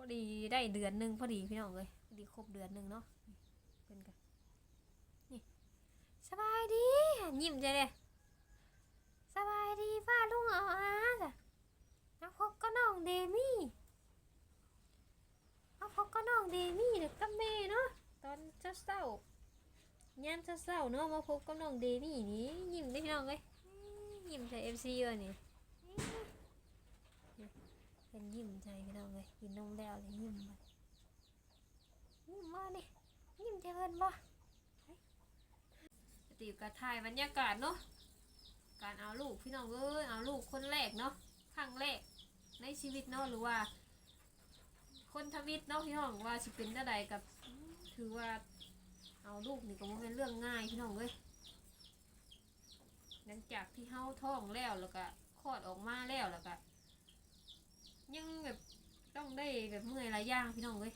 พอดีได้เดือนหนึ่งพอดีพี่น้องเลยพอดีครบเดือนหนึ่งเนาะเพิ่นกันนี่สบายดียิ้มใจเลยสบายดีป้าลุงเอาอาจ้ะมาพบกับน้องเดมี่มาพบกับน้องเดมี่เด็กกับแม่เนาะตอนเช้าๆยามเช้าๆเนาะมาพบกับน้องเดมี่นี่ยิ้มได้พี่น้องเลยยิ้มใส่เอฟซีเลยนี่ เป็นยิ้มใจพี่น้องเลยกินนมแล้วเลยยิ้มมายิ้มมานี่ยิ้มใจเพิ่นบ่สติกระถ่ายบรรยากาศเนาะการเอาลูกพี่น้องเอ้ยเอาลูกคนแรกเนาะครั้งแรกในชีวิตเนาะหรือว่า คนทวิตเนาะพี่น้องว่าสิเป็นอะไรกับถือว่าเอาลูกนี่ก็บ่แม่นเรื่องง่ายพี่น้องเอ้ยหลังจากที่เฮาท้องแล้วแล้วก็คลอดออกมาแล้วแล้วก็ ได้แบบเมื่อยหลายอย่างพี่น้องเว้ย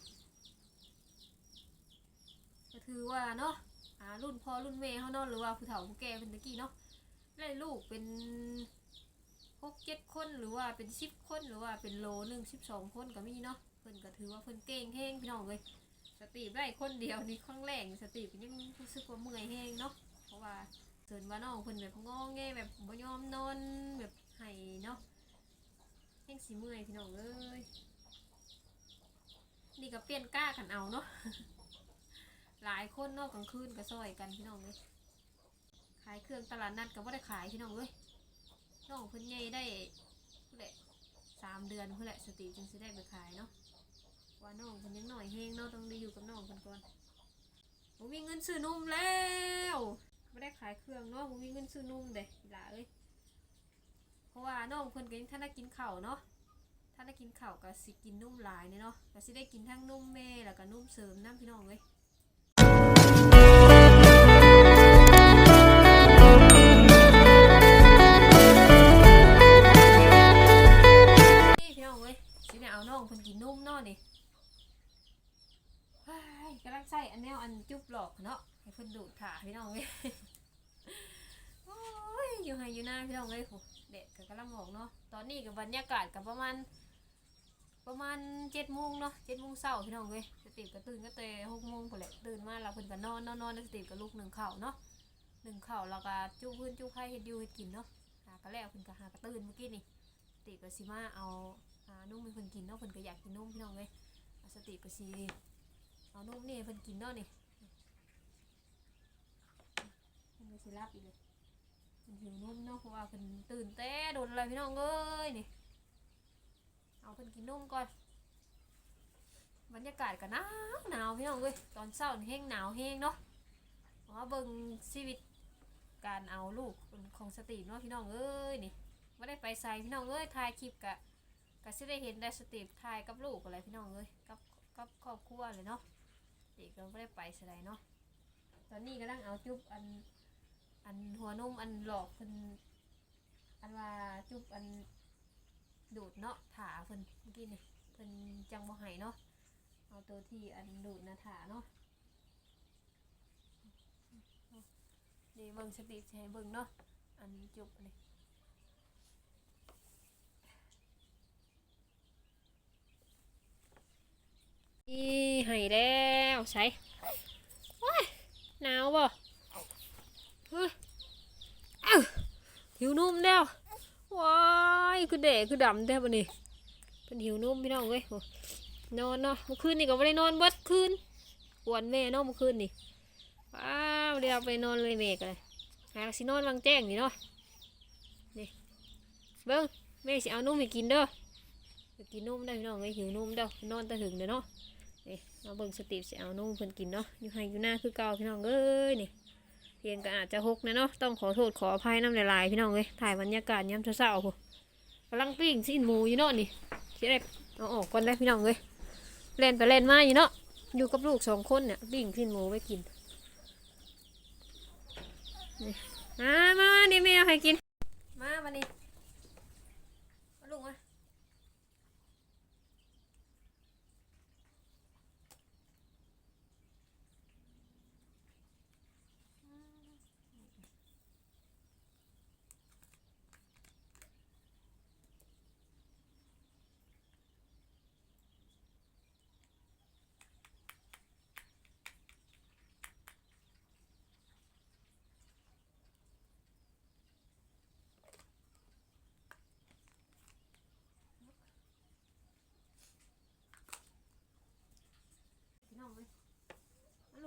ก็ถือว่าเนาะอ่ารุ่นพ่อรุ่นแม่เขาเนาะหรือว่าผู้เฒ่าผู้แก่เป็นตะกี้เนาะได้ลูกเป็นหกเจ็ดคนหรือว่าเป็นสิบคนหรือว่าเป็นโลหนึ่งสิบสองคนก็มีเนาะเพิ่นก็ถือว่าเพิ่นเก่งแห้งพี่น้องเว้ยสติได้คนเดียวนี่ครั้งแรกนี่สติยังรู้สึกว่าเมื่อยแห้งเนาะเพราะว่าเกินว่าน้องเพิ่นแบบงอแงแบบบ่ยอมนอนแบบให้เนาะแห้งสีเมื่อยพี่น้องเอ้ย นี่ก็เปลี่ยนก้ากันเอาเนาะ หลายคนนอกกลางคืนก็ซอยกันพี่น้องเลยขายเครื่องตลาดนัดก็บ่ได้ขายพี่น้องเอ้ยน้องเพิ่นใหญ่ได้เพื่อแหละสามเดือนเพื่อแหละสติจึงสิได้ไปขายเนาะ ว่าน้องเพิ่นยังหน่อยแห้งเนาะต้องได้อยู่กับน้องเพิ่นก่อนผมมีเงินซื้อนมแล้วไม่ได้ขายเครื่องเนาะผมมีเงินซื้อนมเด้อีหล่าเอ้ย เพราะว่าน้องเพิ่นก็ยังท่านได้กินข้าวเนาะ ท่าได้กินข้าวก็สิกินนุ่มหลายเนี่ยเนาะก็สิได้กินทั้งนุ่มแม่แล้วก็นุ่มเสริมน้ำพี่น้องเลยนี่พี่น้องเว้ยสิเนี่ยเอาน้องเพิ่นกินนุ่มเนาะนี่เฮ้ยกำลังใส่อันแนวอันจุบหลอกเนาะให้เพิ่นดูดขาพี่น้องเว้ยโอ้ยอยู่ไห้อยู่หน้าพี่น้องเว้ยโหเด็กก็กำลังออกเนาะตอนนี้กับบรรยากาศกับประมาณ ประมาณเจ็ดโมงเนาะเจ็ดโมงเช้าพี่น้องเว้ยสติก็ตื่นก็เตะหกโมงพอแหละตื่นมาแล้วเพิ่นก็นอนนอนนอนสติก็ลุกหนึ่งเข้าเนาะหนึ่งเข้าวแล้วก็จุ้พื้นจุ้ไผ่เฮ็ดยูเฮ็ดกินเนาะหาก็แล้วเพิ่นก็หากระตื่นเมื่อกี้นี่สติก็สิมาเอาอ่านุ่มให้เพิ่นกินเนาะเพิ่นก็อยากกินนุ่มพี่น้องเว้ยสติก็สิเอานุ่มนี่เพิ่นกินเนาะนี่เพิ่นก็สิรับอีกเลย หิวนุ่มเนาะเพราะว่าเพิ่นตื่นแต่โดนอะไรพี่น้องเอ้ยนี่เอาเพิ่นกินนมก่อนบรรยากาศก็หนาวหนาวพี่น้องเว้ยตอนเช้านี่แห้งหนาวแห้งเนาะเพราะว่าเบิ่งชีวิตการเอาลูกของสตรีฟเนาะพี่น้องเอ้ยนี่ไม่ได้ไปใส่พี่น้องเอ้ยถ่ายคลิปกะกะสิได้เห็นได้สตรีฟถ่ายกับลูกอะไรพี่น้องเอ้ยกับกับครอบครัวเลยเนาะเด็กก็ไม่ได้ไปใส่เนาะตอนนี้กำลังเอาจุ๊บอัน อันหัวนมอันหลอกเพิ่นอันว่าจุบอันดูดเนาะถาเพิ่นเมื่อกี้นี่เพิ่นจังบ่ให้เนาะเอาตัวที่อันดูดนะถาเนาะเดี๋ยวเบิ่งสติใช้เบิ่งเนาะอันจุบนนี้อีให้แล้วใช้ว้ายหนาวบ่ หิวนุ่มแล้วว้ายคือเด็กคือดำแท้ปะนี่เป็นหิวนุ่มพี่น้องเว้ยนอนเนาะเมื่อคืนนี่ก็ไม่ได้นอนเบัดคืนปวนแม่เนาะเมื่อคืนนี่ว้าวเดี๋ยวไปนอนเลยแม่กันเลยหาสินอนวางแจ้งนี่เนาะนี่เบิ้งแม่สิเอานุ่มให้กินเด้อกินนุ่มได้พี่น้องเอ้ยหิวนุ่มเด้อนอนตะถึงเด้อเนาะนี่มาเบิ้งสติปสิเอานุ่มเพิ่นกินเนาะอยู่ให้อยู่หน้าคือเก่าพี่น้องเอ้ยนี่ เพียงก็อาจจะหกนะเนาะต้องขอโทษขออภัยน้ำลายๆพี่น้องเลยถ่ายบรรยากาศยามเช้าๆพูกำลังปิ้งสิ้นหมูอยู่เนาะนี่สิได้เอาออกก่อนได้พี่น้องเลยเล่นไปเล่นมาอยู่เนาะอยู่กับลูกสองคนเนี่ยปิ้งสิ้นหมูไว้กินนี่มามามานี่แม่ให้กิน มามานี่มาลูกมา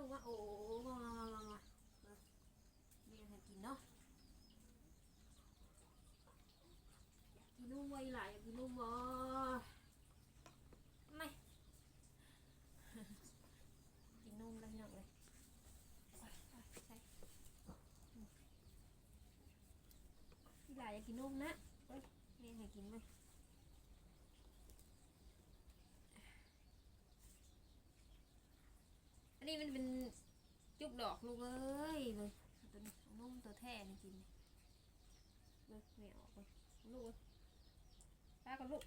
งมาโอ้มามามามามาเรียนให้กินเนาะกินนุ่มไว้หลายอยากกินนุ่มบ่ไม่กินนุ่มแล้วพี่น้องเลยพี่หลายอยากกินนุ่มนะเอ้ยเรียนให้กินไหม นนี้มันเป็นจุกดอกลูกเอ้ยเลยตัวนี้นุ่มตัวแท้นี่กินเลยไม่ออกเลยลูกป้ากับลูก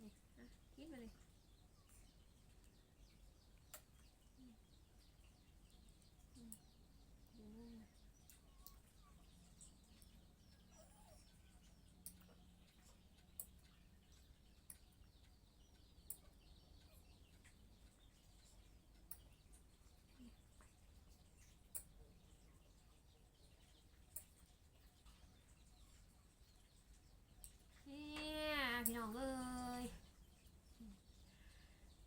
นี่อะกินมาเลยอืมอืมดูนุ่มนะเนี่ยพี่น้องเอ้ยอืม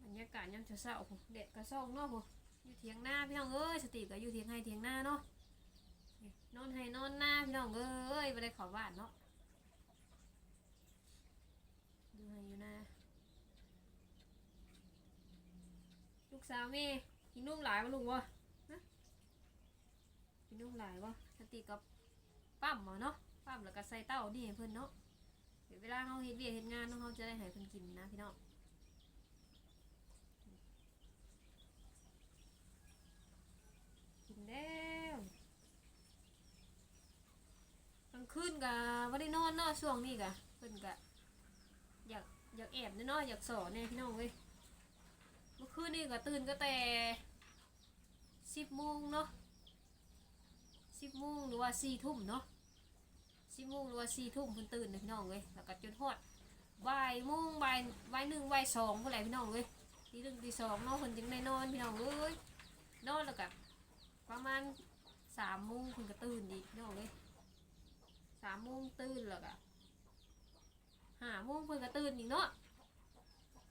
บร รยากาศยามเช้าๆผมเด็ดกระซ่องเนาะผมอยู่เถียงหน้าพี่น้องเอ้ยสติก็อยู่เถียงให้เถียงหน้าเนาะนอนให้นอนหน้าพี่น้องเอ้ยไม่ได้เขอบ้านเนาะดูให้อยู่หน้าลูกสาวแม่กินนุ่มหลายปะลุงวะฮะกินนุ่มหลายวะสติกับปั๊มเหรอเนาะปั๊มแล้วก็ใส่เต้านี่เพิ่นเนาะเดี๋ยวเวลาเขาเฮ็ดเวียเฮ็ดงานเนาะเขาจะได้ให้เพิ่นกินนะพี่น้องกิน แล้วกลางคืนก็บ่ได้นอนเนาะช่วงนี้ก็เพิ่นก็อยากอยากแอบเนาะอยากสอนแน่พี่น้องเว้ยเมื่อคืนนี่ก็ตื่นก็แต่สิบโมงเนาะสิบโมงหรือว่าสี่ทุ่มเนาะสิบโมงหรือว่าสี่ทุ่มเพิ่นตื่นเลยพี่น้องเว้ยแล้วก็จนฮอดบ่ายโมงบ่ายบ่ายหนึ่งบ่ายสองเท่าไหร่พี่น้องเว้ยตีหนึ่งตีสองเนาะเพิ่นจึงได้นอนพี่น้องเอ้ยนอนแล้วก็ ประมาณสามโมงเพิ่นก็ตื่นอีกพี่น้องเว้ยสามโมงตื่นแล้วก็ห้าโมงเพิ่นก็ตื่นอีกเนาะ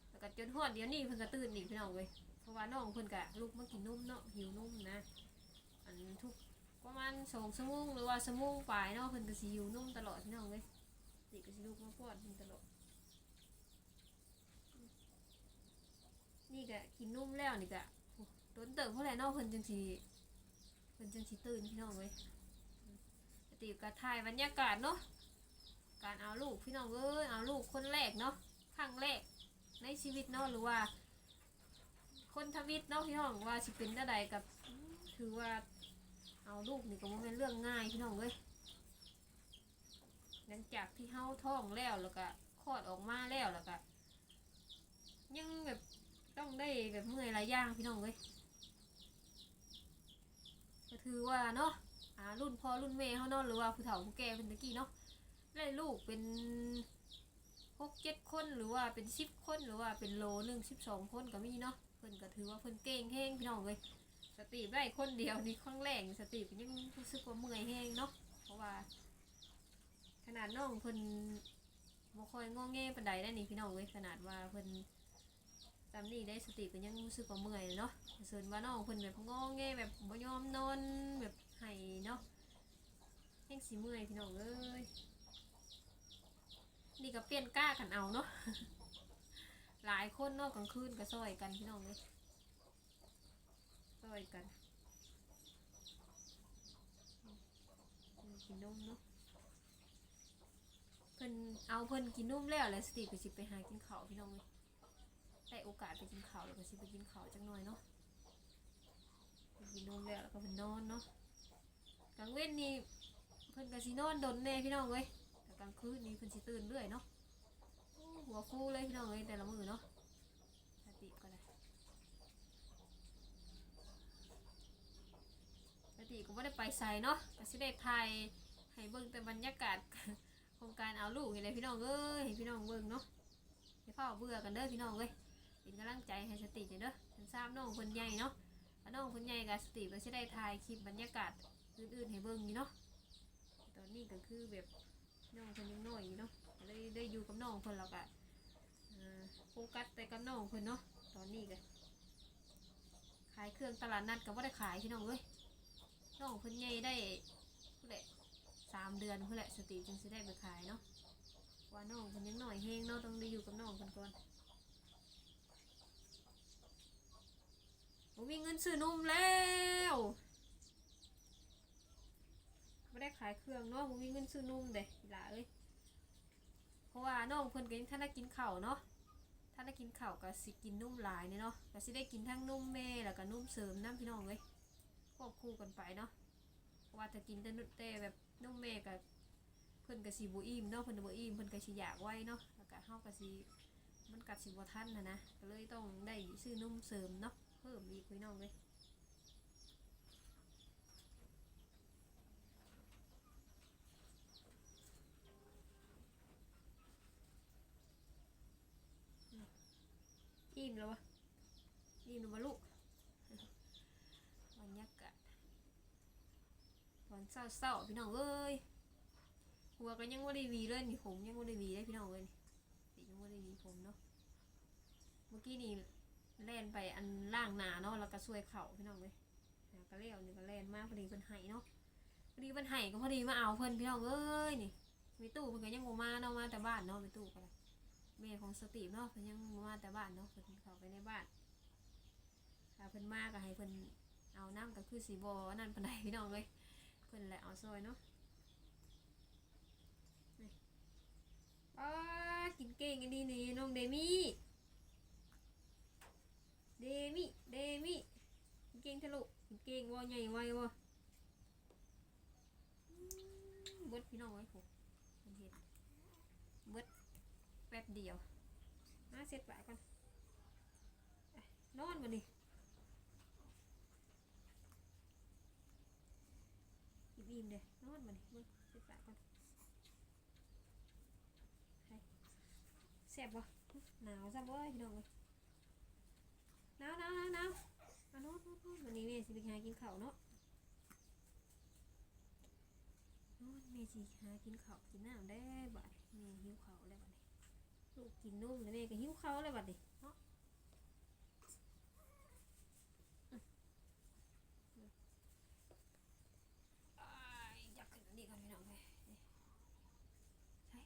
แล้วก็จนฮอดเดี๋ยวนี้เพิ่นก็ตื่นอีกพี่น้องเว้ยเพราะว่าน้องเพิ่นก็ลุกมากินนมเนาะหิวนมนะ อันทุกประมาณสองชั่วโมงหรือว่าชั่วโมงปลายเนาะเพิ่นก็สิอยู่นุ่มตลอดพี่น้องเว้ยเด็กก็สิลูกมาป้อนเพิ่นตลอด นี่ก็กินนุ่มแล้วนี่ก็โอ้โดนเติมเท่าไหร่เนาะเพิ่นจังสิ เพิ่นจังสิตื่นพี่น้องเว้ยปติก็ถ่ายบรรยากาศเนาะ การเอาลูกพี่น้องเอ้ยเอาลูกคนแรกเนาะครั้งแรกในชีวิตเนาะหรือว่า คนทวิตเนาะพี่น้องว่าสิเป็นได้กับ ถือว่าเอาลูกนี่ก็บ่แม่นเรื่องง่ายพี่น้องเว้ยหลังจากที่เฮาท้องแล้วแล้วก็คลอดออกมาแล้วแล้วก็ยังแบบต้องได้แบบเมื่อยหลายอย่างพี่น้องเว้ย ก็ถือว่าเนาะอ่ารุ่นพ่อรุ่นแม่เฮาเนาะหรือว่าผู้เฒ่าผู้แก่เป็นตะกี้เนาะได้ลูกเป็นหกเจ็ดคนหรือว่าเป็นสิบคนหรือว่าเป็นโลหนึ่งสิบสองคนก็มีเนาะเพิ่นก็ถือว่าเพิ่นเก่งแห้งพี่น้องเว้ยสติได้คนเดียวนี่ครั้งแรกสติก็ยังรู้สึกว่าเมื่อยแห้งเนาะเพราะว่า ขนาดน้องเพิ่นบ่ค่อยงอแงปานใดได้นี่พี่น้องเว้ยขนาดว่าเพิ่น ตามนี่ได้สติก็ยังรู้สึกว่าเมื่อยเนาะส่วนว่าน้องเพิ่นแบบงอแงแบบบ่ยอมนอนแบบให้เนาะแห้งสิเมื่อยพี่น้องเอ้ยนี่ก็เปลี่ยนกล้ากันเอาเนาะหลายคนนาะกลางคืนก็ซอยกันพี่น้องเว้ยต่อยกันกินนมเนาะเพิ่นเอาเพิ่นกินนมแล้วแหละสติก็สิไปหากินข้าวพี่น้องเลย ได้โอกาสไปกินข้าวแล้วก็สิไปกินข้าวจังหน่อยเนาะไปกินนมแล้วแล้วก็เพิ่นนอนเนาะกลางเว้นนี่เพิ่นก็สินอนดนแน่พี่น้องเว้ยแต่กลางคืนนี่เพิ่นสิตื่นเรื่อยเนาะหัวฟูเลยพี่น้องเว้ยแต่ละมือเนาะสติก็ได้ปกติก็ไม่ได้ไปใส่เนาะก็สิได้ถ่ายให้เบิ่งแต่บรรยากาศโครงการเอาลูกนี่แหละพี่น้องเอ้ยให้พี่น้องเบิ่งเนาะให้พ่อเบื่อกันเด้อพี่น้องเอ้ย เป็นกำลังใจให้สติเด้อฉันทราบน้องคนใหญ่เนาะน้องคนใหญ่กับสติก็สิได้ถ่ายคลิปบรรยากาศอื่นๆให้เบิ่งนี่เนาะตอนนี้ก็คือแบบน้องคนยังน้อยอยู่เนาะก็เลยได้อยู่กับน้องเพิ่นแล้วก็โฟกัสแต่กับน้องเพิ่นเนาะตอนนี้ก็ายเครื่องตลาดนัดก็บ่ได้ขายพี่น้องเอ้ยน้องเพิ่นใหญ่ได้ผู้ใดสามเดือนผู้แหละสติจึงสิได้ไปขายเนาะว่าน้องเพิ่นยังหน่อยเฮงเนาะต้องได้อยู่กับน้องเพิ่นก่อน บ่มีเงินซื้อนมแล้วบ่ได้ขายเครื่องเนาะบ่มีเงินซื้อนมเด้อีหล่าเอ้ยเพราะว่าน้องเพิ่นก็ยังทันได้กินข้าวเนาะถ้าได้กินข้าวก็สิกินนุ่มหลายเนี่ยเนาะก็สิได้กินทั้งนุ่มแม่แล้วก็นุ่มเสริมน้ำพี่น้องเลยควบคู่กันไปเนาะเพราะว่าถ้ากินแต่นุ่มแต่แบบนุ่มแม่กับเพิ่นก็สิบ่อิ่มเนาะเพิ่นบ่อิ่มเพิ่นก็สิอยากไว้เนาะแล้วก็เฮาก็สิมันกัดสิบ่ทันนะนะก็เลยต้องได้ซื้อนุ่มเสริมเนาะ พิ่มอีกพี่น้องเลยอิ่มแล้ววะอิ่มแล้ววะลูกบรรยากาศตอนเศร้าๆพี่น้องเอ้ยหัวก็ยังไม่ได้หวีเลยนี่ผมยังไม่ได้หวีเลยพี่น้องเอ้ยนี่ยังไม่ได้หวีผมเนาะเมื่อกี้นี่ แล่นไปอันล่างหนาเนาะแล้วก็ช่วยเข่าพี่น้องเลยแล้วก็เลี้ยวนี่ก็แล่นมากพอดีเพิ่นไห้เนาะพอดีเพิ่นไห้ก็พอดีมาเอาเพิ่นพี่น้องเอ้ยนี่มีตู้เพิ่นก็ยังบ่มาเนาะมาแต่บ้านเนาะมีตู้ก็เลยแม่ของสตีฟเนาะเพิ่นยังบ่มาแต่บ้านเนาะเพิ่นเข้าไปในบ้านถ้าเพิ่นมาก็ให้เพิ่นเอาน้ำก็คือสีบอนั่นปันไดพี่น้องเลยเพิ่นแหละเอาซอยเนาะนี่ป้ากินเก่งอันนี้นี่น้องเดมี่ เดมี่เดมี่กิเก่งทะลุเก่งวอใหญ่ไววะเบิดพี่น้องไว้ผมเห็นเบิดแป๊บเดียวมาเสร็จปก่อนนอนมาดิอิ่มๆเด้นอนมาดิมึงสิปากก่อนให้แซ่บบ่หนาวจังเว้ยพี่น้องเว้ย หนาวหนาวหนาวหนาวอะนอนนอนนอนวันนี้แม่สิไปหากินข้าวเนาะนอนแม่สิหากินข้าวกินน้ำได้บัดแม่หิวข้าวแล้วบัดนี้ลูกกินนมแล้วแม่ก็หิวข้าวแล้วบัดนี้เนาะอยากขึ้นอันนี้ก่อนพี่น้องเลยนี่ใช่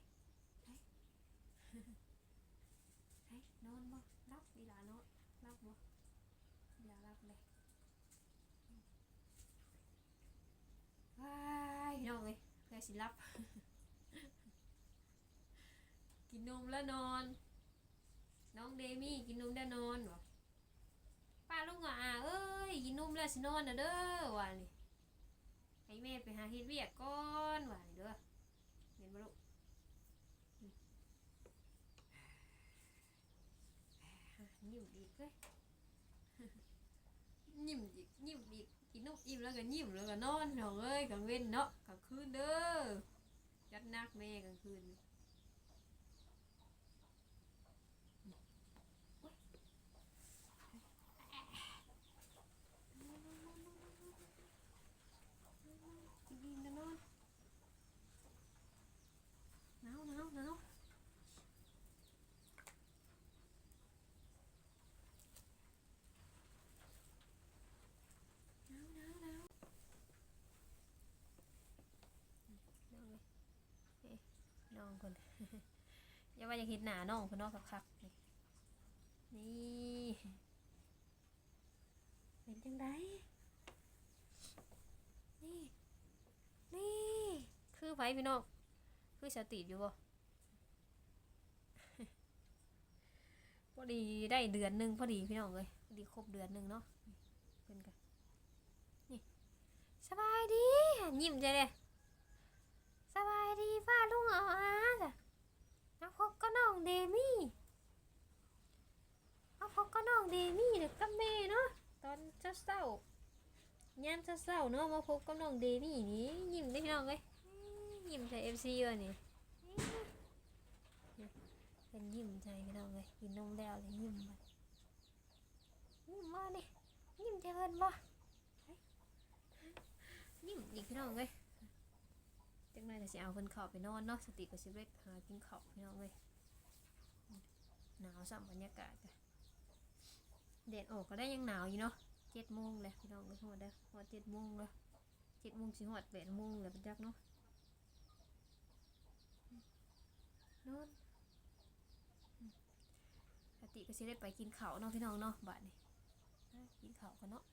ใช่ใช่นอนบ่รับเวลานอน รับบ่เวลารับเลยว้ายน้องเลยเพื่อสิรับ กินนมแล้วนอน น้องเดมี่กินนมแล้วนอนบ่ป้าลุงอะเอ้ยกินนมแล้วสินอนนะเด้อว่านี่ให้แม่ไปหาเฮ็ดเวียกก่อนว่านี่เด้อเห็นบ่ลูกอืมยิ้มอีเว้ย ยิ้มอีกยิ้มอีกกินนมอิ่มแล้วก็ยิ้มแล้วก็นอนน้องเอ้ยกลางเว้นเนาะกลางคืนเด้อจัดหนักแม่กลางคืนอิ่มแล้วนอนหนาวหนาวหนาวหนาวหนาวหนาวน้องเลยเอ๊ะ น้องคนอย่าว่าจะคิดหนาน้องคนนอกคักๆนี่นี่เป็นจังไดนี่ นี่ คือไผพี่น้อง คือสติอยู่บ่พอดีได้เดือนหนึ่งพอดีพี่น้องเลยพอดีครบเดือนหนึ่งเนาะเพิ่นกันนี่ สบายดี ยิ้มใจเลย อาอาจ้ะมาพบก็น้องเดมี่มาพบก็น้องเดมี่เด็กกับแม่เนาะตอนเช้าๆยามเศร้าเนาะมาพบกับน้องเดมี่นี่ยิ้มได้น้องเลยยิ้มใส่เอฟซีเลยนี่เป็นยิ้มใจพี่น้องเลยกินนมแล้วเลยยิ้มมายิ้มมาดิยิ้มใจเพิ่นบ่ยยิ้มอีกพี่น้องเลย จังไรแต่สิเอาเพิ่นเข้าไปนอนเนาะสติก็สิเล็กหากินข้าวพี่น้องเลยหนาวสัมบรรยากาศจ้ะแดดออกก็ได้ยังหนาวอยู่เนาะเจ็ดโมงเลยพี่น้องก็หอดเด้อหอดเจ็ดโมงเลยเจ็ดโมงสิหอดแปดโมงเลยเป็นจักเนาะนอนปกติก็สิได้ไปกินข้าวเนาะพี่น้องเนาะบัดนี้กินข้าวกันเนาะ